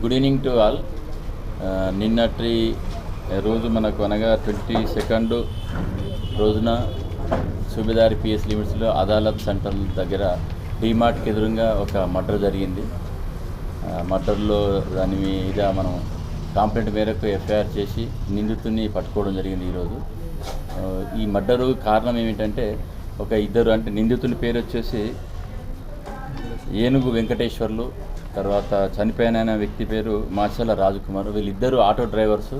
good evening to all నిన్నటి రోజు మనకు అనగా ట్వంటీ సెకండ్ రోజున సుబేదారి పిఎస్ లిమిట్స్లో అదాలత్ సెంటర్ దగ్గర డీమార్ట్కి ఎదురుగా ఒక మర్డర్ జరిగింది. మర్డర్లో దాని మీద మనం కంప్లైంట్ మేరకు ఎఫ్ఐఆర్ చేసి నిందితుడిని పట్టుకోవడం జరిగింది ఈరోజు. ఈ మర్డరు కారణం ఏమిటంటే ఒక ఇద్దరు అంటే నిందితుల పేరు వచ్చేసి ఏనుగు వెంకటేశ్వర్లు తర్వాత చనిపోయిన వ్యక్తి పేరు మాచల రాజకుమార్. వీళ్ళిద్దరూ ఆటో డ్రైవర్స్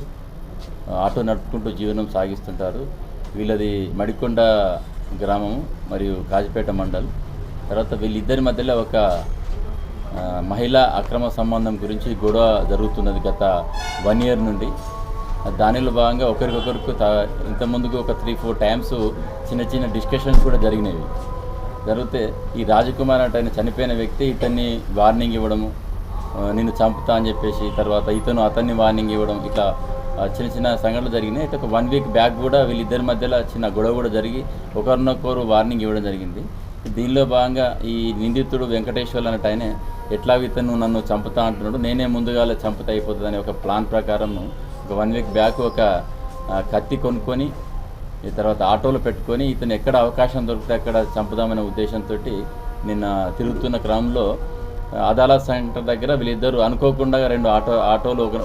ఆటో నడుపుకుంటూ జీవనం సాగిస్తుంటారు. వీళ్ళది మడికొండ గ్రామం మరియు కాజిపేట మండల్. తర్వాత వీళ్ళిద్దరి మధ్యలో ఒక మహిళా అక్రమ సంబంధం గురించి గొడవ జరుగుతున్నది గత వన్ ఇయర్ నుండి. దానిలో భాగంగా ఒకరికొకరికి తా- ఇంతకుముందుకు ఒక త్రీ ఫోర్ టైమ్స్ చిన్న చిన్న డిస్కషన్స్ కూడా జరిగినవి. జరిగితే ఈ రాజకుమార్ అంటే ఆయన చనిపోయిన వ్యక్తి ఇతన్ని వార్నింగ్ ఇవ్వడము నిన్ను చంపుతా అని చెప్పేసి తర్వాత ఇతను అతన్ని వార్నింగ్ ఇవ్వడం ఇట్లా చిన్న చిన్న సంఘటనలు జరిగినాయి. అయితే ఒక వన్ వీక్ బ్యాక్ కూడా వీళ్ళిద్దరి మధ్యలో చిన్న గొడవ కూడా జరిగి ఒకరినొకరు వార్నింగ్ ఇవ్వడం జరిగింది. దీనిలో భాగంగా ఈ నిందితుడు వెంకటేశ్వర్లు అన్నట్టు ఆయన ఎట్లా ఇతను నన్ను చంపుతా అంటున్నాడు. నేనే ముందుగాలే చంపుతా అయిపోతుంది అనే ఒక ప్లాన్ ప్రకారం ఒక వన్ వీక్ బ్యాక్ ఒక కత్తి కొనుక్కొని ఈ తర్వాత ఆటోలో పెట్టుకొని ఇతను ఎక్కడ అవకాశం దొరికితే అక్కడ చంపుదామనే ఉద్దేశంతో నిన్న తిరుగుతున్న క్రమంలో అదాలా అదాలత్ సెంటర్ దగ్గర వీళ్ళిద్దరు అనుకోకుండా రెండు ఆటో ఆటోలు ఒక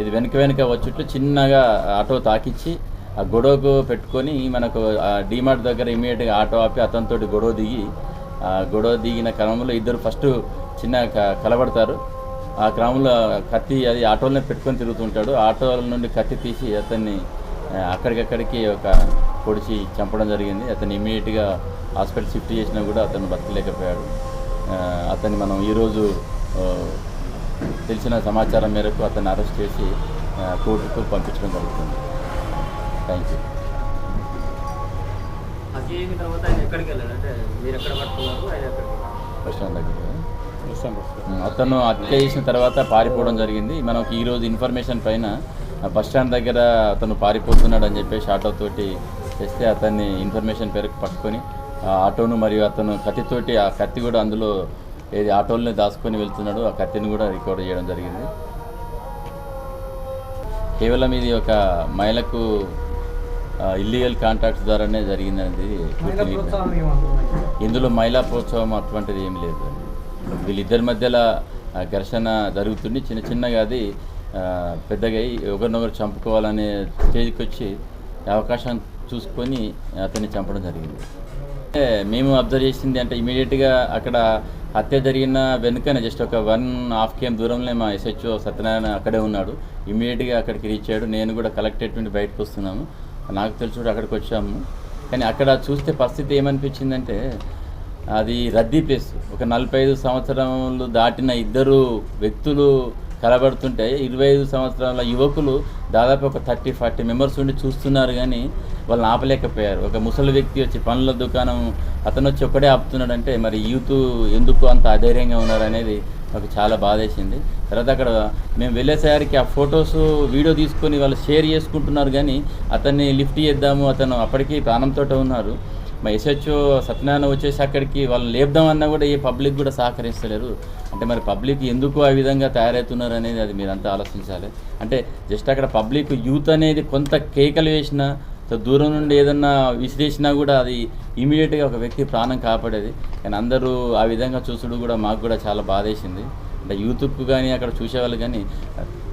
ఇది వెనక వెనక వచ్చుట్లు చిన్నగా ఆటో తాకిచ్చి ఆ గొడవకు పెట్టుకొని మనకు ఆ డీమార్ట్ దగ్గర ఇమీడియట్గా ఆటో ఆపి అతనితోటి గొడవ దిగి ఆ గొడవ దిగిన క్రమంలో ఇద్దరు ఫస్ట్ చిన్న కలబడతారు. ఆ క్రమంలో కత్తి అది ఆటోలోనే పెట్టుకొని తిరుగుతుంటాడు. ఆటోల నుండి కత్తి తీసి అతన్ని అక్కడికక్కడికి ఒక పొడిచి చంపడం జరిగింది. అతన్ని ఇమీడియట్గా హాస్పిటల్ షిఫ్ట్ చేసినా కూడా అతను బతకలేకపోయాడు. అతన్ని మనం ఈరోజు తెలిసిన సమాచారం మేరకు అతన్ని అరెస్ట్ చేసి కోర్టుకు పంపించడం జరుగుతుంది. Thank you. స్టాండ్ దగ్గర అతను హత్య చేసిన తర్వాత పారిపోవడం జరిగింది. మనకి ఈరోజు ఇన్ఫర్మేషన్ పైన బస్ స్టాండ్ దగ్గర అతను పారిపోతున్నాడు అని చెప్పేసి ఆటోతోటి తెస్తే అతన్ని ఇన్ఫర్మేషన్ పేరుకు పట్టుకొని ఆ ఆటోను మరియు అతను కత్తితోటి ఆ కత్తి కూడా అందులో ఏది ఆటోలోనే దాచుకొని వెళ్తున్నాడు. ఆ కత్తిని కూడా రికార్డ్ చేయడం జరిగింది. కేవలం ఇది ఒక మహిళకు ఇల్లీగల్ కాంట్రాక్ట్స్ ద్వారానే జరిగిందనేది. ఇందులో మహిళా ప్రోత్సాహం అటువంటిది ఏం లేదు. వీళ్ళిద్దరి మధ్యలో ఘర్షణ జరుగుతుంది చిన్న చిన్నగా అది పెద్దగా అయి ఒకరినొకరు చంపుకోవాలనే స్టేజ్కి వచ్చి అవకాశం చూసుకొని అతన్ని చంపడం జరిగింది. మేము అబ్జర్వ్ చేసింది అంటే ఇమీడియట్గా అక్కడ హత్య జరిగిన వెనుకనే జస్ట్ ఒక వన్ హాఫ్ కేఎం దూరంలో మా ఎస్హెచ్ఓ సత్యనారాయణ అక్కడే ఉన్నాడు. ఇమీడియట్గా అక్కడికి రీచ్ అయ్యాడు. నేను కూడా కలెక్టరేట్ నుండి బయటకు వస్తున్నాము. నాకు తెలుసు కూడా అక్కడికి వచ్చాము. కానీ అక్కడ చూస్తే పరిస్థితి ఏమనిపించిందంటే అది రద్దీ ప్లేస్ ఒక నలభై ఐదు సంవత్సరాలు దాటిన ఇద్దరు వ్యక్తులు కలబడుతుంటే ఇరవై ఐదు సంవత్సరాల యువకులు దాదాపు ఒక థర్టీ ఫార్టీ మెంబర్స్ ఉండి చూస్తున్నారు కానీ వాళ్ళు ఆపలేకపోయారు. ఒక ముసలి వ్యక్తి వచ్చి పనుల దుకాణం అతను వచ్చి ఒక్కడే ఆపుతున్నాడంటే మరి యూత్ ఎందుకు అంత అధైర్యంగా ఉన్నారు అనేది నాకు చాలా బాధేసింది. తర్వాత అక్కడ మేము వెళ్ళేసరికి ఆ ఫొటోస్ వీడియో తీసుకొని వాళ్ళు షేర్ చేసుకుంటున్నారు కానీ అతన్ని లిఫ్ట్ చేద్దాము అతను అప్పటికి ప్రాణంతో ఉన్నారు. మా ఎస్హెచ్ఓ సత్యనారాయణ వచ్చేసి అక్కడికి వాళ్ళని లేపుదామన్నా కూడా ఏ పబ్లిక్ కూడా సహకరిస్తలేరు అంటే మరి పబ్లిక్ ఎందుకు ఆ విధంగా తయారవుతున్నారు అనేది అది మీరంతా ఆలోచించాలి. అంటే జస్ట్ అక్కడ పబ్లిక్ యూత్ అనేది కొంత కేకలు వేసినా దూరం నుండి ఏదన్నా విసిరేసినా కూడా అది ఇమీడియట్గా ఒక వ్యక్తి ప్రాణం కాపాడేది. కానీ అందరూ ఆ విధంగా చూసుడు కూడా మాకు కూడా చాలా బాధేసింది. అంటే యూత్కు కానీ అక్కడ చూసేవాళ్ళు కానీ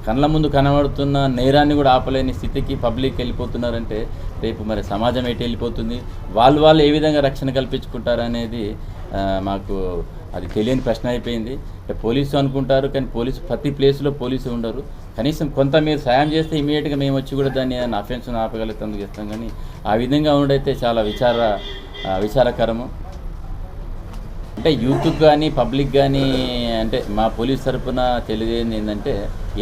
కళ్ళ ముందు కనబడుతున్న నేరాన్ని కూడా ఆపలేని స్థితికి పబ్లిక్ వెళ్ళిపోతున్నారంటే రేపు మరి సమాజం ఎటు వెళ్ళిపోతుంది? వాళ్ళు వాళ్ళు ఏ విధంగా రక్షణ కల్పించుకుంటారు అనేది మాకు అది తెలియని ప్రశ్న అయిపోయింది. పోలీసు అనుకుంటారు కానీ పోలీసు ప్రతి ప్లేస్లో పోలీసు ఉండరు. కనీసం కొంత మీరు సాయం చేస్తే ఇమీడియట్గా మేము వచ్చి కూడా దాన్ని అఫెన్స్ ఆపగలుగుతాం చేస్తాం. కానీ ఆ విధంగా ఉండైతే చాలా విచార విచారకరము. అంటే యూత్కి కానీ పబ్లిక్ కానీ అంటే మా పోలీస్ తరఫున తెలియజేయండి ఏంటంటే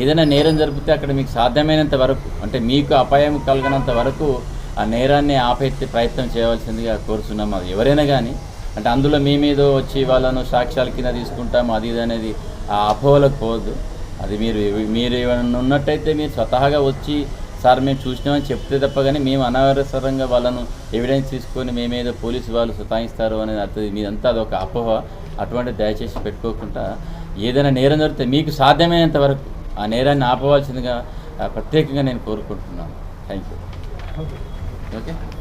ఏదైనా నేరం జరిపితే అక్కడ మీకు సాధ్యమైనంత వరకు అంటే మీకు అపాయం కలగనంత వరకు ఆ నేరాన్ని ఆపేసే ప్రయత్నం చేయవలసిందిగా కోరుతున్నాం అది ఎవరైనా కానీ అంటే అందులో మీ మీద వచ్చి వాళ్ళను సాక్ష్యాల కింద తీసుకుంటాం అది ఇది అనేది ఆ అపోహలకు పోవద్దు. అది మీరు మీరు ఏమైనా ఉన్నట్టయితే మీరు స్వతహాగా వచ్చి సార్ మేము చూసినామని చెప్తే తప్ప కానీ మేము అనవసరంగా వాళ్ళను ఎవిడెన్స్ తీసుకొని మేమేదో పోలీసు వాళ్ళు సతాయిస్తారు అనేది అర్థం. మీదంతా అదొక అపోహ. అటువంటి దయచేసి పెట్టుకోకుండా ఏదైనా నేరం జరిగితే మీకు సాధ్యమైనంత వరకు ఆ నేరాన్ని ఆపవలసిందిగా ప్రత్యేకంగా నేను కోరుకుంటున్నాను. Thank you Okay.